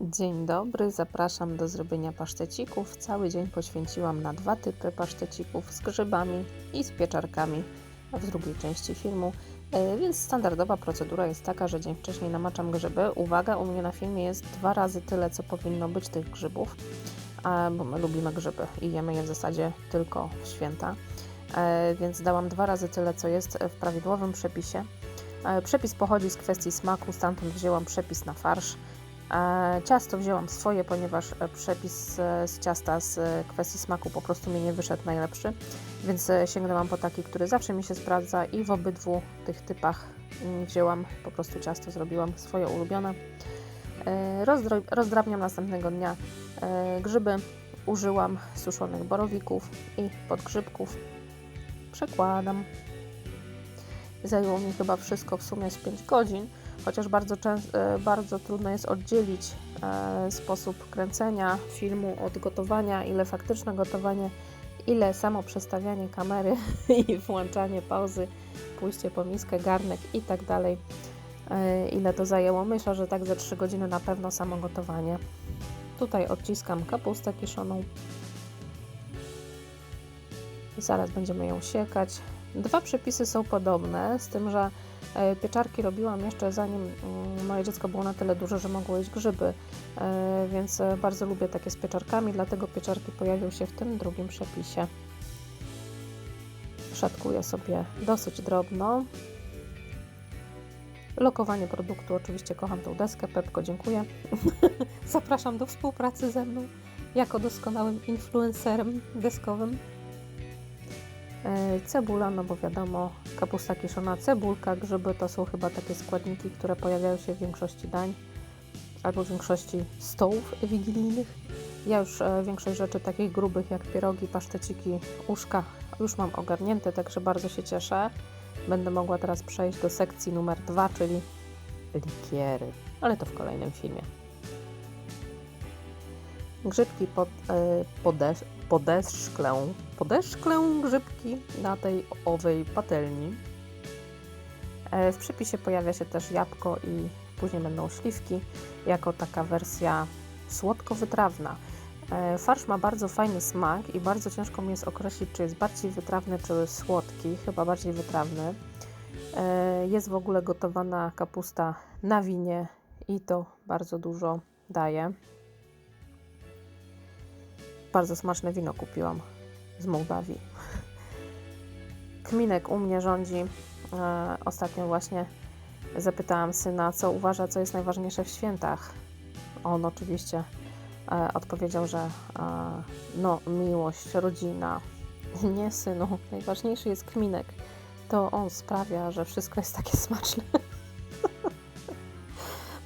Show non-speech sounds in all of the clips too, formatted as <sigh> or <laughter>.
Dzień dobry, zapraszam do zrobienia pasztecików. Cały dzień poświęciłam na dwa typy pasztecików z grzybami i z pieczarkami w drugiej części filmu. E, Więc standardowa procedura jest taka, że dzień wcześniej namaczam grzyby. Uwaga, u mnie na filmie jest dwa razy tyle, co powinno być tych grzybów, bo my lubimy grzyby i jemy je w zasadzie tylko w święta. E, Więc dałam dwa razy tyle, co jest w prawidłowym przepisie. E, Przepis pochodzi z kwestii smaku, stamtąd wzięłam przepis na farsz. E, Ciasto wzięłam swoje, ponieważ e, przepis e, z ciasta z kwestii smaku po prostu mi nie wyszedł najlepszy, więc sięgnęłam po taki, który zawsze mi się sprawdza i w obydwu tych typach mm, wzięłam po prostu ciasto, zrobiłam swoje ulubione. Rozdrabniam następnego dnia grzyby, użyłam suszonych borowików i podgrzybków. Przekładam. Zajęło mi chyba wszystko w sumie z 5 godzin chociaż bardzo, często, bardzo trudno jest oddzielić e, sposób kręcenia filmu od gotowania, ile faktyczne gotowanie, ile samo przestawianie kamery <laughs> i włączanie pauzy, pójście po miskę, garnek i tak dalej, e, ile to zajęło. Myślę, że tak ze 3 godziny na pewno samo gotowanie. Tutaj odciskam kapustę kiszoną. Zaraz będziemy ją siekać. Dwa przepisy są podobne, z tym, że E, Pieczarki robiłam jeszcze zanim mm, moje dziecko było na tyle duże, że mogło jeść grzyby, e, więc e, bardzo lubię takie z pieczarkami, dlatego pieczarki pojawią się w tym drugim przepisie. Szatkuję sobie dosyć drobno. Lokowanie produktu, oczywiście kocham tą deskę. Pepko, dziękuję. <laughs> Zapraszam do współpracy ze mną jako doskonałym influencerem deskowym. E, Cebula, no bo wiadomo, kapusta kiszona, cebulka, grzyby to są chyba takie składniki, które pojawiają się w większości dań albo w większości stołów wigilijnych. Ja już e, większość rzeczy takich grubych jak pierogi, paszteciki, uszka już mam ogarnięte, także bardzo się cieszę. Będę mogła teraz przejść do sekcji numer dwa, czyli likiery, ale to w kolejnym filmie. Grzybki pod, e, podesz, podeszklę, podeszklę grzybki na tej owej patelni. E, W przepisie pojawia się też jabłko i później będą śliwki, jako taka wersja słodko-wytrawna. E, Farsz ma bardzo fajny smak i bardzo ciężko mi jest określić, czy jest bardziej wytrawny, czy słodki. Chyba bardziej wytrawny. Jest w ogóle gotowana kapusta na winie i to bardzo dużo daje. Bardzo smaczne wino kupiłam z Mołdawii. Kminek u mnie rządzi. E, Ostatnio właśnie zapytałam syna, co uważa, co jest najważniejsze w świętach. On oczywiście e, odpowiedział, że e, no, miłość, rodzina. <laughs> Nie, synu, najważniejszy jest kminek. To on sprawia, że wszystko jest takie <laughs> smaczne.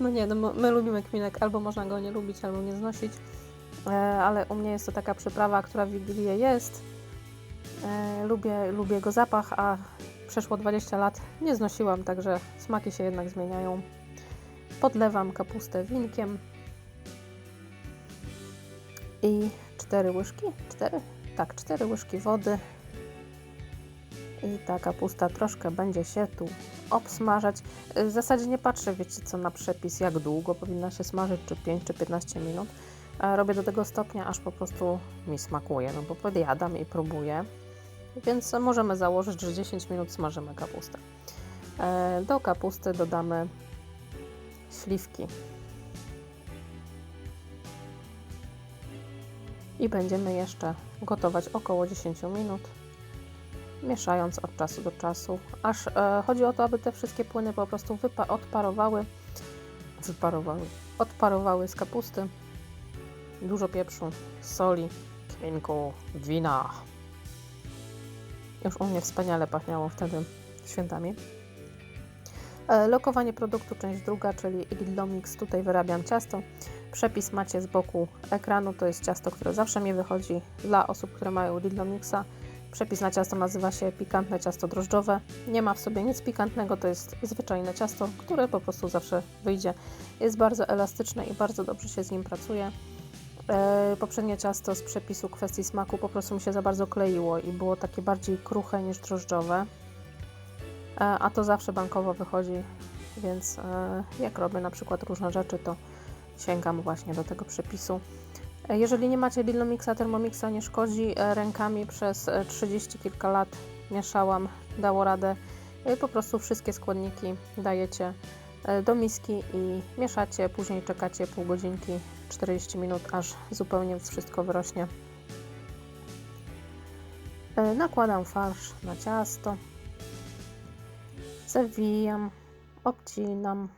No nie, no my- my lubimy kminek, albo można go nie lubić, albo nie znosić. E, ale u mnie jest to taka przyprawa, która w Wigilię jest. E, lubię, lubię jego zapach, a przeszło 20 lat nie znosiłam, także smaki się jednak zmieniają. Podlewam kapustę winkiem i 4 łyżki, 4? Tak, 4 łyżki wody. I ta kapusta troszkę będzie się tu obsmażać. W zasadzie nie patrzę, wiecie co, na przepis, jak długo powinna się smażyć, czy 5, czy 15 minut. Robię do tego stopnia, aż po prostu mi smakuje, no bo podjadam i próbuję. Więc możemy założyć, że 10 minut smażymy kapustę. E, Do kapusty dodamy śliwki. I będziemy jeszcze gotować około 10 minut, mieszając od czasu do czasu, aż e, chodzi o to, aby te wszystkie płyny po prostu odparowały, wyparowały, odparowały z kapusty dużo pieprzu, soli, kminku, wina. Już u mnie wspaniale pachniało wtedy świętami. E, Lokowanie produktu, część druga, czyli Igilomix. Tutaj wyrabiam ciasto. Przepis macie z boku ekranu. To jest ciasto, które zawsze mi wychodzi dla osób, które mają Iglomixa. Przepis na ciasto nazywa się pikantne ciasto drożdżowe. Nie ma w sobie nic pikantnego, to jest zwyczajne ciasto, które po prostu zawsze wyjdzie. Jest bardzo elastyczne i bardzo dobrze się z nim pracuje. E, poprzednie ciasto z przepisu kwestii smaku po prostu mi się za bardzo kleiło i było takie bardziej kruche niż drożdżowe. E, a to zawsze bankowo wychodzi, więc e, jak robię na przykład różne rzeczy, to sięgam właśnie do tego przepisu. Jeżeli nie macie Lilomixa, Thermomixa, nie szkodzi. Rękami przez e, 30 kilka lat mieszałam, dało radę. Po prostu wszystkie składniki dajecie do miski i mieszacie, później czekacie pół godzinki, 40 minut, aż zupełnie wszystko wyrośnie. E, Nakładam farsz na ciasto, zawijam, obcinam.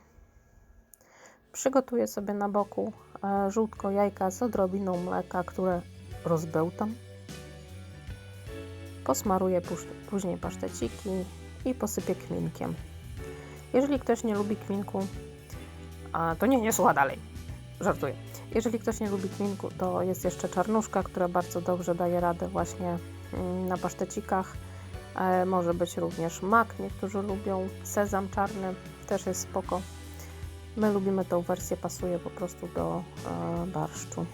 Przygotuję sobie na boku e, żółtko jajka z odrobiną mleka, które rozbełtam. Posmaruję później paszteciki i posypię kminkiem. Jeżeli ktoś nie lubi kminku, to nie, nie słucha dalej. Żartuję. Jeżeli ktoś nie lubi kminku, to jest jeszcze czarnuszka, która bardzo dobrze daje radę właśnie mm, na pasztecikach. E, może być również mak, niektórzy lubią. Sezam czarny też jest spoko. My lubimy tą wersję, pasuje po prostu do e, barszczu.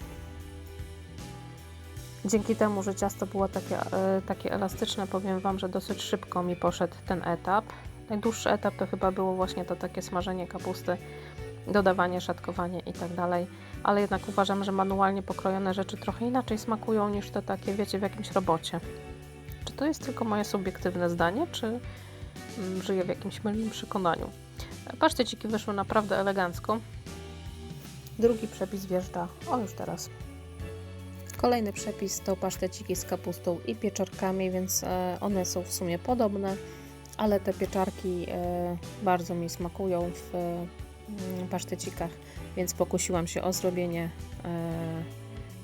Dzięki temu, że ciasto było takie, e, takie elastyczne, powiem Wam, że dosyć szybko mi poszedł ten etap. Najdłuższy etap to chyba było właśnie to takie smażenie kapusty, dodawanie, szatkowanie i tak dalej. Ale jednak uważam, że manualnie pokrojone rzeczy trochę inaczej smakują niż te takie, wiecie, w jakimś robocie. Czy to jest tylko moje subiektywne zdanie, czy mm, żyję w jakimś mylnym przekonaniu? Paszteciki wyszły naprawdę elegancko. Drugi przepis wjeżdża, o już teraz. Kolejny przepis to paszteciki z kapustą i pieczarkami, więc e, one są w sumie podobne, ale te pieczarki e, bardzo mi smakują w mm, pasztecikach, więc pokusiłam się o zrobienie e,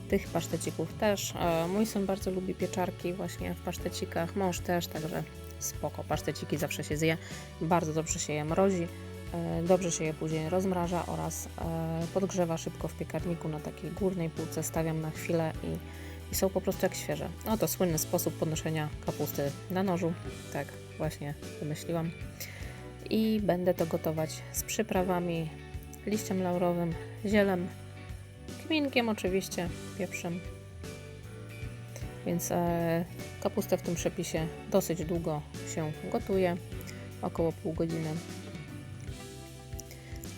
tych pasztecików też. E, Mój syn bardzo lubi pieczarki właśnie w pasztecikach, mąż też, także spoko. Paszteciki zawsze się zje, bardzo dobrze się je mrozi. E, Dobrze się je później rozmraża oraz e, podgrzewa szybko w piekarniku na takiej górnej półce. Stawiam na chwilę i, i są po prostu jak świeże. No to słynny sposób podnoszenia kapusty na nożu. Tak właśnie wymyśliłam. I będę to gotować z przyprawami, liściem laurowym, zielem, kminkiem oczywiście, pieprzem. Więc e, kapustę w tym przepisie dosyć długo się gotuje, około pół godziny.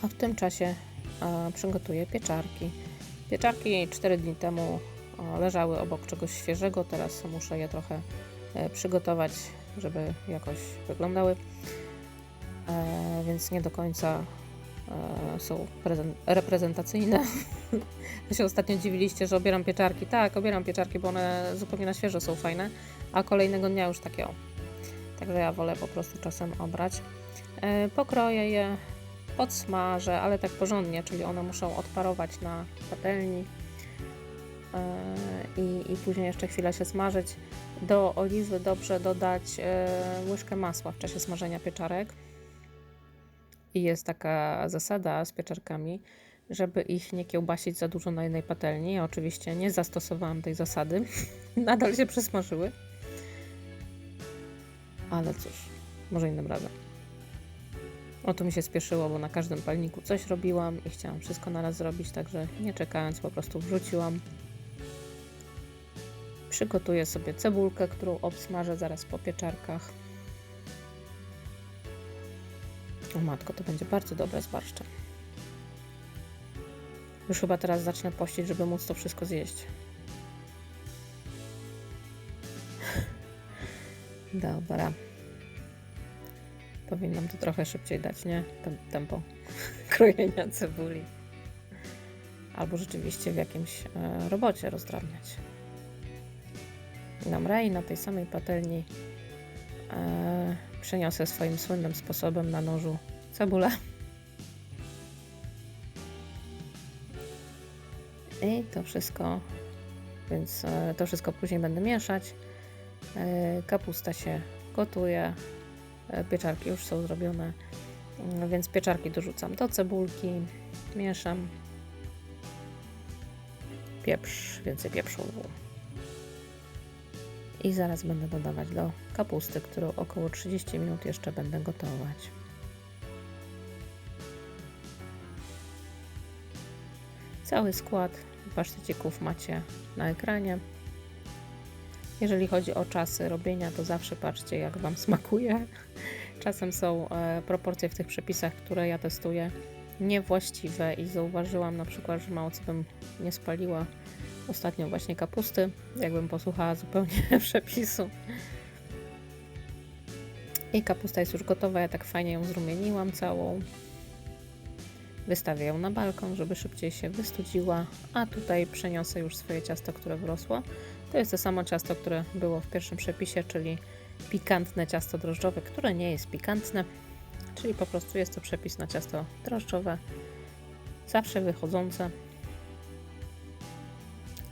A w tym czasie e, przygotuję pieczarki. Pieczarki 4 dni temu e, leżały obok czegoś świeżego, teraz muszę je trochę przygotować, żeby jakoś wyglądały. Więc nie do końca są prezen- reprezentacyjne. <laughs> Wy się ostatnio dziwiliście, że obieram pieczarki. Tak, obieram pieczarki, bo one zupełnie na świeżo są fajne, a kolejnego dnia już takie o. Także ja wolę po prostu czasem obrać. E, Pokroję je, podsmażę, ale tak porządnie, czyli one muszą odparować na patelni e, i, i później jeszcze chwilę się smażyć. Do oliwy dobrze dodać e, łyżkę masła w czasie smażenia pieczarek. I jest taka zasada z pieczarkami, żeby ich nie kiełbasić za dużo na jednej patelni. Ja oczywiście nie zastosowałam tej zasady. <laughs> Nadal się przesmażyły. Ale cóż, może innym razem. O to mi się spieszyło, bo na każdym palniku coś robiłam i chciałam wszystko naraz zrobić, także nie czekając po prostu wrzuciłam. Przygotuję sobie cebulkę, którą obsmażę zaraz po pieczarkach. O matko, to będzie bardzo dobre z barszczem. Już chyba teraz zacznę pościć, żeby móc to wszystko zjeść. <laughs> Dobra. Powinnam to trochę szybciej dać, nie? Tem tempo <laughs> krojenia cebuli. Albo rzeczywiście w jakimś e, robocie rozdrabniać. Dobra, i na tej samej patelni e, przeniosę swoim słynnym sposobem na nożu cebulę. I to wszystko, więc e, to wszystko później będę mieszać. E, kapusta się gotuje, e, pieczarki już są zrobione, mm, więc pieczarki dorzucam do cebulki, mieszam. Pieprz, więcej pieprzu. I zaraz będę dodawać do kapusty, którą około 30 minut jeszcze będę gotować. Cały skład pasztecików macie na ekranie. Jeżeli chodzi o czasy robienia, to zawsze patrzcie, jak Wam smakuje. Czasem są e, proporcje w tych przepisach, które ja testuję, niewłaściwe i zauważyłam na przykład, że mało co bym nie spaliła ostatnio właśnie kapusty, jakbym posłuchała zupełnie <laughs> przepisu. I kapusta jest już gotowa, ja tak fajnie ją zrumieniłam całą. Wystawię ją na balkon, żeby szybciej się wystudziła, a tutaj przeniosę już swoje ciasto, które wrosło. To jest to samo ciasto, które było w pierwszym przepisie, czyli pikantne ciasto drożdżowe, które nie jest pikantne, czyli po prostu jest to przepis na ciasto drożdżowe, zawsze wychodzące.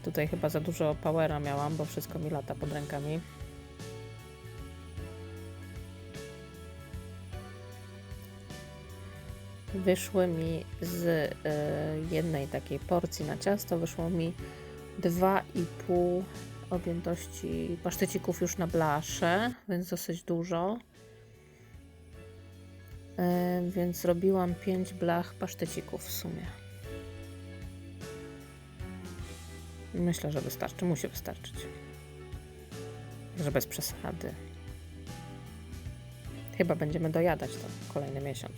Tutaj chyba za dużo powera miałam, bo wszystko mi lata pod rękami. Wyszły mi z y, jednej takiej porcji na ciasto, wyszło mi 2,5 objętości pasztecików już na blasze, więc dosyć dużo. Y, więc robiłam 5 blach pasztecików w sumie. Myślę, że wystarczy, musi wystarczyć. Że bez przesady. Chyba będziemy dojadać to kolejny miesiąc.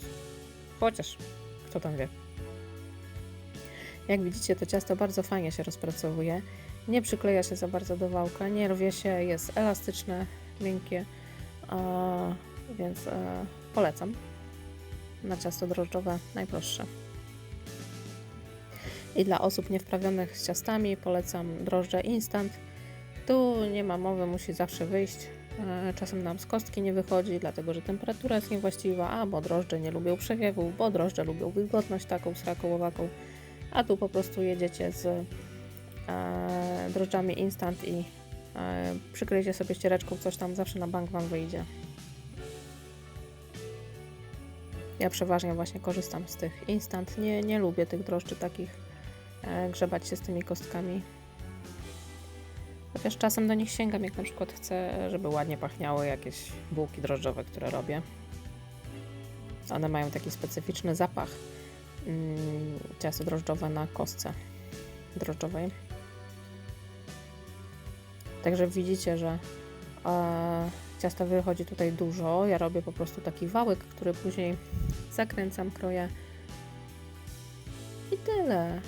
Chociaż, kto tam wie. Jak widzicie, to ciasto bardzo fajnie się rozpracowuje. Nie przykleja się za bardzo do wałka, nie rwie się, jest elastyczne, miękkie, więc e, polecam. Na ciasto drożdżowe najprostsze. I dla osób niewprawionych z ciastami polecam drożdże instant. Tu nie ma mowy, musi zawsze wyjść. E, Czasem nam z kostki nie wychodzi, dlatego że temperatura jest niewłaściwa, a bo drożdże nie lubią przewiewu, bo drożdże lubią wilgotność taką sraką, łowaką. A tu po prostu jedziecie z e, drożdżami instant i e, przykryjcie sobie ściereczką, coś tam zawsze na bank Wam wyjdzie. Ja przeważnie właśnie korzystam z tych instant. Nie, nie lubię tych drożdży takich, grzebać się z tymi kostkami. Chociaż czasem do nich sięgam, jak na przykład chcę, żeby ładnie pachniały jakieś bułki drożdżowe, które robię. One mają taki specyficzny zapach. Mm, ciasto drożdżowe na kostce drożdżowej. Także widzicie, że e, wychodzi tutaj dużo. Ja robię po prostu taki wałek, który później zakręcam, kroję. I tyle.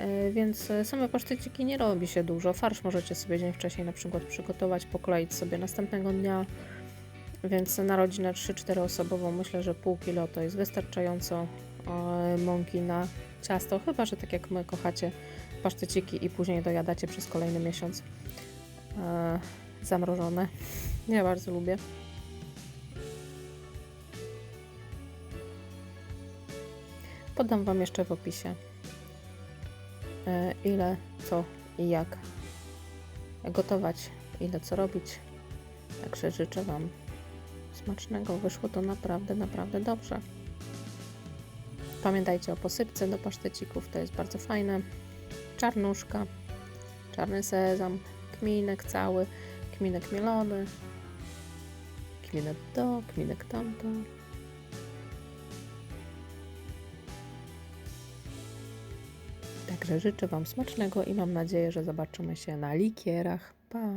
E, Więc e, same paszteciki nie robi się dużo. Farsz możecie sobie dzień wcześniej na przykład przygotować, pokleić sobie następnego dnia. Więc na rodzinę 3-4 osobową myślę, że pół kilo to jest wystarczająco e, mąki na ciasto. Chyba, że tak jak my kochacie paszteciki i później dojadacie przez kolejny miesiąc zamrożone. <laughs> Ja bardzo lubię. Podam Wam jeszcze w opisie ile, co i jak gotować, ile co robić. Także życzę Wam smacznego. Wyszło to naprawdę, naprawdę dobrze. Pamiętajcie o posypce do pasztecików, to jest bardzo fajne. Czarnuszka, czarny sezam, kminek cały, kminek mielony, kminek to, kminek tamto. Także życzę Wam smacznego i mam nadzieję, że zobaczymy się na likierach. Pa!